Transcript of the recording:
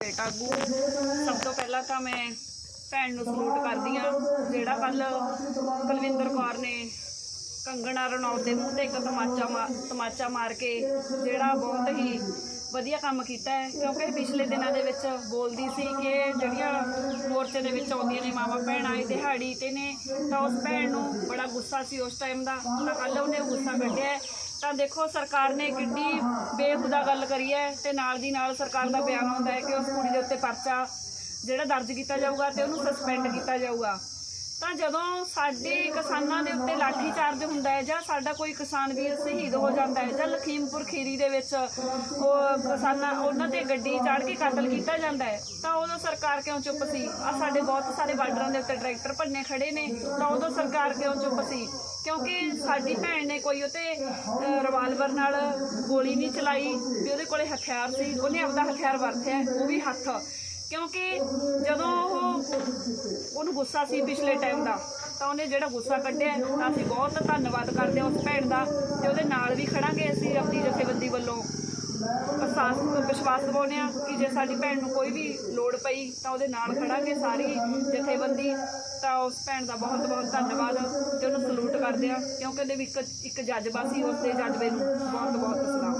ਬੇਟਾ ਆਗੂ ਸਭ ਤੋਂ ਪਹਿਲਾਂ ਤਾਂ ਮੈਂ ਭੈਣ ਨੂੰ ਸਲੂਟ ਕਰਦੀ ਆ ਜਿਹੜਾ ਕੱਲ ਕੁਲਵਿੰਦਰ ਕੌਰ ਨੇ ਕੰਗਣਾ ਰਣੌਤ ਦੇ ਮੂੰਹ ਤੇ ਇੱਕ ਤਮਾਚਾ ਮਾ- ਤਮਾਚਾ ਮਾਰ ਕੇ ਜਿਹੜਾ ਬਹੁਤ ਹੀ ਵਧੀਆ ਕੰਮ ਕੀਤਾ ਹੈ, ਕਿਉਂਕਿ ਪਿਛਲੇ ਦਿਨਾਂ ਦੇ ਵਿੱਚ ਬੋਲਦੀ ਸੀ ਕਿ ਜਿਹੜੀਆਂ ਮੋਰਚੇ ਦੇ ਵਿੱਚ ਆਉਂਦੀਆਂ ਨੇ ਮਾਵਾ, ਭੈਣਾਂ ਇਹ ਦਿਹਾੜੀ ਤੇ ਨੇ, ਤਾਂ ਉਸ ਭੈਣ ਨੂੰ ਬੜਾ ਗੁੱਸਾ ਸੀ ਉਸ ਟਾਈਮ ਦਾ, ਤਾਂ ਕੱਲ ਉਹਨੇ ਗੁੱਸਾ ਕੱਢਿਆ ਤਾਂ ਦੇਖੋ ਸਰਕਾਰ ਨੇ ਕਿੱਡੀ ਬੇਹੁਦਾ ਗੱਲ ਕਰੀ ਹੈ ਤੇ ਨਾਲ ਦੀ ਨਾਲ ਸਰਕਾਰ ਦਾ ਬਿਆਨ ਆਉਂਦਾ ਹੈ ਕਿ ਉਸ ਕੁੜੀ ਦੇ ਉੱਤੇ ਪਰਚਾ ਜਿਹੜਾ ਦਰਜ ਕੀਤਾ ਜਾਊਗਾ ਤੇ ਉਹਨੂੰ ਸਸਪੈਂਡ ਕੀਤਾ ਜਾਊਗਾ। ਤਾਂ ਜਦੋਂ ਸਾਡੇ ਕਿਸਾਨਾਂ ਦੇ ਉੱਤੇ ਲਾਠੀ ਚਾਰਜ ਹੁੰਦਾ ਹੈ ਜਾਂ ਸਾਡਾ ਕੋਈ ਕਿਸਾਨ ਵੀਰ ਸ਼ਹੀਦ ਹੋ ਜਾਂਦਾ ਹੈ ਜਾਂ ਲਖੀਮਪੁਰ ਖੀਰੀ ਦੇ ਵਿੱਚ ਉਹ ਕਿਸਾਨਾਂ, ਉਹਨਾਂ ਤੇ ਗੱਡੀ ਚਾੜ ਕੇ ਕਤਲ ਕੀਤਾ ਜਾਂਦਾ ਹੈ, ਤਾਂ ਉਦੋਂ ਸਰਕਾਰ ਕਿਉਂ ਚੁੱਪ ਸੀ? ਆ ਸਾਡੇ ਬਹੁਤ ਸਾਰੇ ਬਾਰਡਰਾਂ ਦੇ ਉੱਤੇ ਟਰੈਕਟਰ ਭੰਨੇ ਖੜੇ ਨੇ, ਤਾਂ ਉਦੋਂ ਸਰਕਾਰ ਕਿਉਂ ਚੁੱਪ ਸੀ? ਕਿਉਂਕਿ ਸਾਡੀ ਭੈਣ ਨੇ ਕੋਈ ਉਤੇ ਰਿਵਾਲਵਰ ਨਾਲ ਗੋਲੀ ਨਹੀਂ ਚਲਾਈ, ਵੀ ਉਹਦੇ ਕੋਲੇ ਹਥਿਆਰ ਸੀ, ਉਹਨੇ ਆਪਦਾ ਹਥਿਆਰ ਵਰਤਿਆ, ਉਹ ਵੀ ਹੱਥ। ਕਿਉਂਕਿ ਜਦੋਂ ਉਹ ਉਹਨੂੰ ਗੁੱਸਾ ਸੀ ਪਿਛਲੇ ਟਾਈਮ ਦਾ, ਤਾਂ ਉਹਨੇ ਜਿਹੜਾ ਗੁੱਸਾ ਕੱਢਿਆ, ਤਾਂ ਅਸੀਂ ਬਹੁਤ ਧੰਨਵਾਦ ਕਰਦੇ ਹਾਂ ਉਸ ਭੈਣ ਦਾ, ਤੇ ਉਹਦੇ ਨਾਲ ਵੀ ਖੜਾਂਗੇ ਅਸੀਂ ਆਪਣੀ ਜਥੇਬੰਦੀ ਵੱਲੋਂ। ਅਹਿਸਾਸ, ਵਿਸ਼ਵਾਸ ਦਿਵਾਉਂਦੇ ਹਾਂ ਕਿ ਜੇ ਸਾਡੀ ਭੈਣ ਨੂੰ ਕੋਈ ਵੀ ਲੋੜ ਪਈ, ਤਾਂ ਉਹਦੇ ਨਾਲ ਖੜਾਂਗੇ ਸਾਰੀ ਜਥੇਬੰਦੀ। ਤਾਂ ਉਸ ਭੈਣ ਦਾ ਬਹੁਤ ਬਹੁਤ ਧੰਨਵਾਦ ਤੇ ਉਹਨੂੰ ਸਲੂਟ ਕਰਦੇ ਹਾਂ, ਕਿਉਂਕਿ ਉਹਦੇ ਵੀ ਇੱਕ ਇੱਕ ਜਜ਼ਬਾ ਸੀ ਉਸ ਦੇ ਜਜ਼ਬੇ ਨੂੰ। ਬਹੁਤ ਬਹੁਤ ਸਲਾਮ।